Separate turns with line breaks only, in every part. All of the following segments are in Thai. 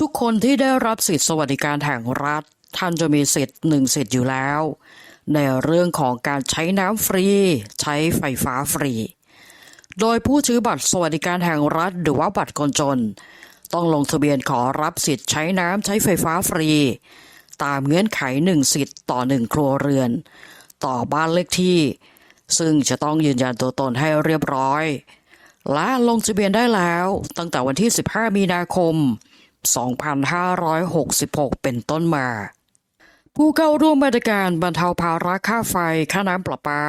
ทุกคนที่ได้รับสิทธิสวัสดิการแห่งรัฐ ท่านจะมีสิทธิ์หนึ่งสิทธิ์อยู่แล้ว ในเรื่องของการใช้น้ำฟรี ใช้ไฟฟ้าฟรี โดยผู้ถือบัตรสวัสดิการแห่งรัฐ หรือว่าบัตรคนจน ต้องลงทะเบียนขอรับสิทธิ์ใช้น้ำใช้ไฟฟ้าฟรี ตามเงื่อนไขหนึ่งสิทธิ์ต่อหนึ่งครัวเรือน ต่อบ้านเลขที่ ซึ่งจะต้องยืนยันตัวตนให้เรียบร้อย และลงทะเบียนได้แล้วตั้งแต่วันที่ 15 มีนาคม 2566 เป็นต้นมา ผู้เข้าร่วมมาตรการบรรเทาภาระค่าไฟค่าน้ำประปา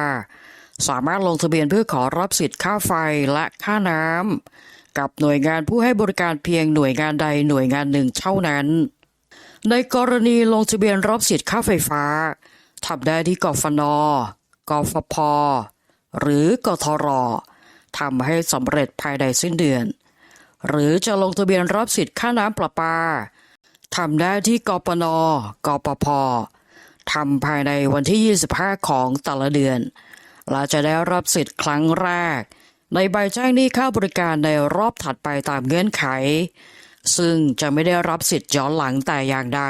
สามารถลงทะเบียนเพื่อขอรับสิทธิ์ค่าไฟและค่าน้ำกับหน่วยงานผู้ให้บริการเพียงหน่วยงานใดหน่วยงานหนึ่งเท่านั้น ในกรณีลงทะเบียนรับสิทธิ์ค่าไฟฟ้าทำได้ที่กฟนกฟพหรือกทรทำให้สำเร็จภายในสิ้นเดือน หรือจะลงทะเบียนรับสิทธิ์ค่าน้ำประปาทำได้ที่กปน กปพทำภายในวันที่ 25 ของแต่ละเดือน และจะได้รับสิทธิ์ครั้งแรก ในใบแจ้งหนี้ค่าบริการในรอบถัดไปตามเงื่อนไข ซึ่งจะไม่ได้รับสิทธิ์ย้อนหลังแต่อย่างใด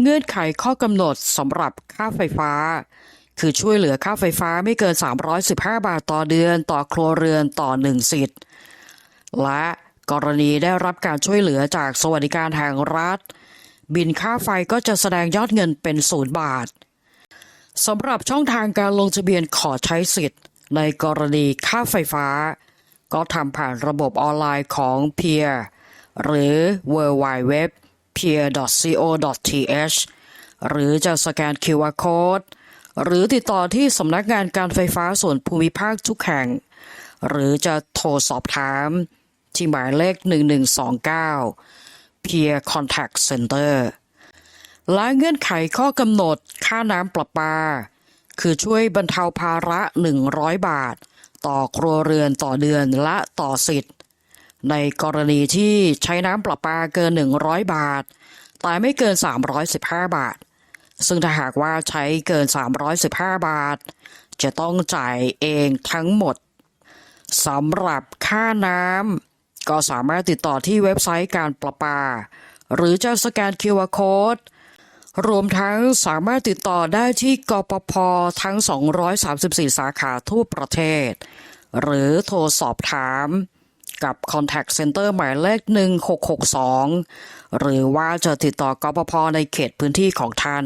เงื่อนไขข้อกำหนดสำหรับค่าไฟฟ้า คือช่วยเหลือค่าไฟฟ้าไม่เกิน 315 บาทต่อเดือน ต่อครัวเรือนต่อหนึ่งสิทธิ์ และกรณีได้รับการช่วยเหลือจากสวัสดิการแห่งรัฐ บินค่าไฟก็จะแสดงยอดเงินเป็นศูนย์บาทสำหรับช่องทางการลงทะเบียนขอใช้สิทธิ์ ในกรณีค่าไฟฟ้า ก็ทำผ่านระบบออนไลน์ของ Peer หรือ w w w p e e r c o t h หรือจะสแกน QR Code หรือติดต่อที่สำนักงานการไฟฟ้าส่วนภูมิภาคทุกแห่ง หรือจะโทรสอบถาม ที่หมายเลข 1129 Peer Contact Center และเงื่อนไขข้อกำหนดค่าน้ำประปา คือช่วยบรรเทาภาระ 100 บาท ต่อครัวเรือนต่อเดือนและต่อสิทธิ์ ในกรณีที่ใช้น้ำประปาเกิน 100 บาท แต่ไม่เกิน 315 บาท ซึ่งถ้าหากว่าใช้เกิน 315 บาท จะต้องจ่ายเองทั้งหมดสำหรับค่าน้ำ ก็สามารถติดต่อที่เว็บไซต์การประปา หรือจะสแกน QR Code รวมทั้งสามารถติดต่อได้ที่กปพทั้ง 234 สาขาทั่วประเทศ หรือโทรสอบถามกับ Contact Center หมายเลข 1662 หรือว่าจะติดต่อกปพในเขตพื้นที่ของท่าน